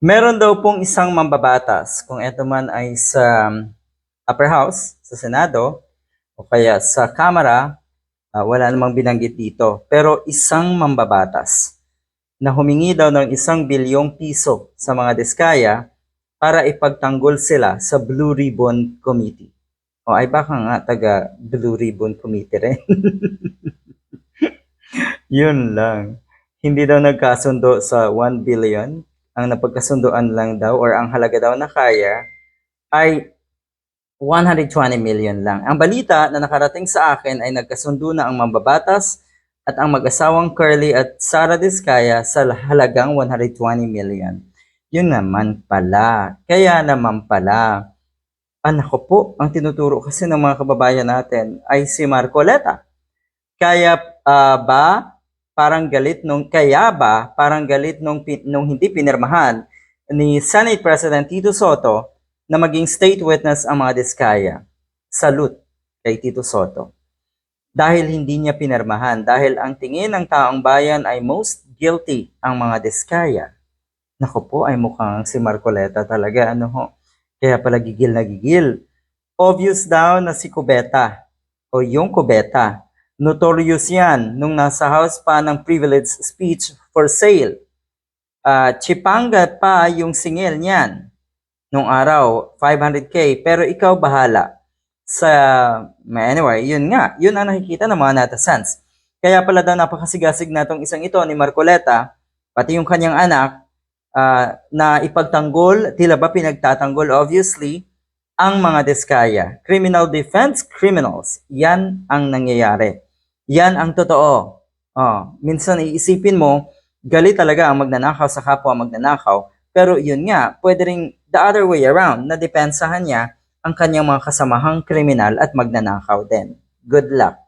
Meron daw pong isang mambabatas, kung ito man ay sa um, upper house, sa Senado, o kaya sa Kamara, ah, wala namang binanggit dito. Pero isang mambabatas na humingi daw ng isang bilyong piso sa mga diskaya para ipagtanggol sila sa Blue Ribbon Committee. O ay baka nga taga Blue Ribbon Committee rin. Yun lang. Hindi daw nagkasundo sa 1 billion. Ang napagkasundoan lang daw or ang halaga daw na kaya ay 120 million lang. Ang balita na nakarating sa akin ay nagkasundo na ang mambabatas at ang mag-asawang Curly at Sara Diskaya sa halagang 120 million. Yun naman pala. Kaya naman pala. Anak ko po, ang tinuturo kasi ng mga kababayan natin ay si Marcoleta. Kaya ah, ba parang galit nung kaya ba parang galit nung nung hindi pinirmahan ni Senate President Tito Soto na maging state witness ang mga diskaya. Salute kay Tito Soto. Dahil hindi niya pinirmahan, dahil ang tingin ng taong bayan ay most guilty ang mga diskaya. Nako po, ay mukhang si Marcoleta talaga, ano ho. Kaya pala gigil na gigil. Obvious daw na si Kubeta, o yung Kubeta, notorious yan nung nasa house pa ng privilege speech for sale. Ah, Chipanga pa yung singil niyan nung araw, 500k, pero ikaw bahala. Sa, anyway, yun nga, yun ang nakikita ng mga netizens. Kaya pala daw napakasigasig na tong isang ito ni Marcoleta, pati yung kanyang anak, ah, na ipagtanggol, tila ba pinagtatanggol obviously, ang mga diskaya. Criminal defense criminals. Yan ang nangyayari. Yan ang totoo. Oh, minsan iisipin mo, galit talaga ang magnanakaw sa kapwa magnanakaw. Pero yun nga, pwede ring the other way around, na depensahan niya ang kanyang mga kasamahang kriminal at magnanakaw din. Good luck.